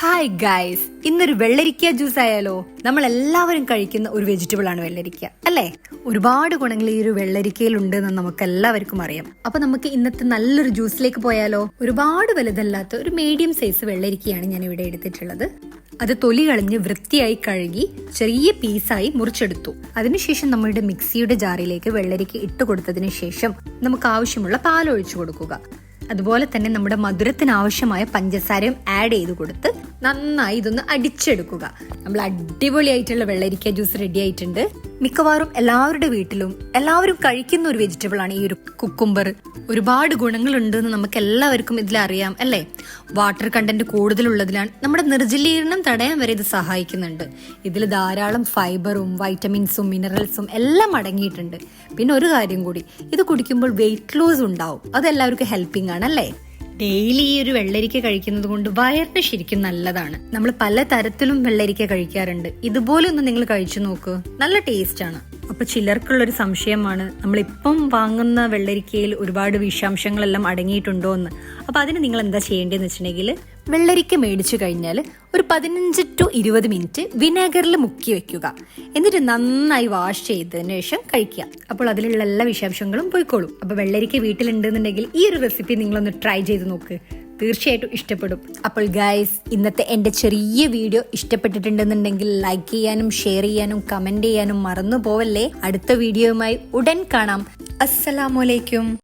Hi guys ഇന്നൊരു വെള്ളരിക്ക juice ആയാലോ? നമ്മൾ എല്ലാവരും കഴിക്കുന്ന ഒരു വെജിറ്റബിൾ ആണ് വെള്ളരിക്ക അല്ലേ? ഒരുപാട് ഗുണങ്ങൾ ഈ ഒരു വെള്ളരിക്കയിൽ ഉണ്ട് എന്ന് നമുക്ക് എല്ലാവർക്കും അറിയാം. അപ്പൊ നമുക്ക് ഇന്നത്തെ നല്ലൊരു ജ്യൂസിലേക്ക് പോയാലോ? ഒരുപാട് വലുതല്ലാത്ത ഒരു മീഡിയം സൈസ് വെള്ളരിക്കയാണ് ഞാൻ ഇവിടെ എടുത്തിട്ടുള്ളത്. അത് തൊലി കളഞ്ഞ് വൃത്തിയായി കഴുകി ചെറിയ പീസായി മുറിച്ചെടുത്തു. അതിനുശേഷം നമ്മളുടെ മിക്സിയുടെ ജാറിലേക്ക് വെള്ളരിക്ക ഇട്ട് കൊടുത്തതിന് ശേഷം നമുക്ക് ആവശ്യമുള്ള പാൽ ഒഴിച്ചു കൊടുക്കുക. അതുപോലെ തന്നെ നമ്മുടെ മധുരത്തിന് ആവശ്യമായ പഞ്ചസാരയും ആഡ് ചെയ്ത് കൊടുത്ത് നന്നായി ഇതൊന്ന് അടിച്ചെടുക്കുക. നമ്മൾ അടിപൊളിയായിട്ടുള്ള വെള്ളരിക്ക ജ്യൂസ് റെഡി ആയിട്ടുണ്ട്. മിക്കവാറും എല്ലാവരുടെ വീട്ടിലും എല്ലാവരും കഴിക്കുന്ന ഒരു വെജിറ്റബിൾ ആണ് ഈ ഒരു കുക്കുംബർ ഒരുപാട് ഗുണങ്ങളുണ്ട് എന്ന് നമുക്ക് എല്ലാവർക്കും ഇതിൽ അറിയാം അല്ലേ? വാട്ടർ കണ്ടന്റ് കൂടുതലുള്ളതിലാണ് നമ്മുടെ നിർജലീകരണം തടയാൻ വരെ ഇത് സഹായിക്കുന്നുണ്ട്. ഇതിൽ ധാരാളം ഫൈബറും വൈറ്റമിൻസും മിനറൽസും എല്ലാം അടങ്ങിയിട്ടുണ്ട്. പിന്നെ ഒരു കാര്യം കൂടി ഇത് കുടിക്കുമ്പോൾ വെയിറ്റ് ലോസ് ഉണ്ടാവും. അതെല്ലാവർക്കും ഹെൽപ്പിംഗ് ആണ് അല്ലേ? ഡെയിലി ഈ ഒരു വെള്ളരിക്ക കഴിക്കുന്നത് കൊണ്ട് വയറിന് ശരിക്കും നല്ലതാണ്. നമ്മൾ പല തരത്തിലും വെള്ളരിക്ക കഴിക്കാറുണ്ട്. ഇതുപോലെ ഒന്ന് നിങ്ങൾ കഴിച്ചു നോക്ക്. നല്ല ടേസ്റ്റ് ആണ്. അപ്പൊ ചിലർക്കുള്ളൊരു സംശയമാണ് നമ്മൾ നമ്മളിപ്പം വാങ്ങുന്ന വെള്ളരിക്കയിൽ ഒരുപാട് വിഷാംശങ്ങളെല്ലാം അടങ്ങിയിട്ടുണ്ടോ എന്ന് അപ്പൊ അതിന് നിങ്ങൾ എന്താ ചെയ്യേണ്ടതെന്ന് വെച്ചിട്ടുണ്ടെങ്കിൽ വെള്ളരിക്ക മേടിച്ചു കഴിഞ്ഞാൽ ഒരു പതിനഞ്ച് ടു ഇരുപത് മിനിറ്റ് വിനാഗറിൽ മുക്കി വെക്കുക. എന്നിട്ട് നന്നായി വാഷ് ചെയ്തതിന് ശേഷം കഴിക്കുക. അപ്പോൾ അതിലുള്ള എല്ലാ വിഷാംശങ്ങളും പോയിക്കോളും. അപ്പൊ വെള്ളരിക്ക വീട്ടിലുണ്ടെന്നുണ്ടെങ്കിൽ ഈ ഒരു റെസിപ്പി നിങ്ങളൊന്ന് ട്രൈ ചെയ്ത് നോക്ക്. തീർച്ചയായിട്ടും ഇഷ്ടപ്പെടും. അപ്പോൾ ഗൈസ് ഇന്നത്തെ എന്റെ ചെറിയ വീഡിയോ ഇഷ്ടപ്പെട്ടിട്ടുണ്ടെന്നുണ്ടെങ്കിൽ ലൈക്ക് ചെയ്യാനും ഷെയർ ചെയ്യാനും കമന്റ് ചെയ്യാനും മറന്നു പോവല്ലേ? അടുത്ത വീഡിയോയുമായി ഉടൻ കാണാം. അസ്സലാമലൈക്കും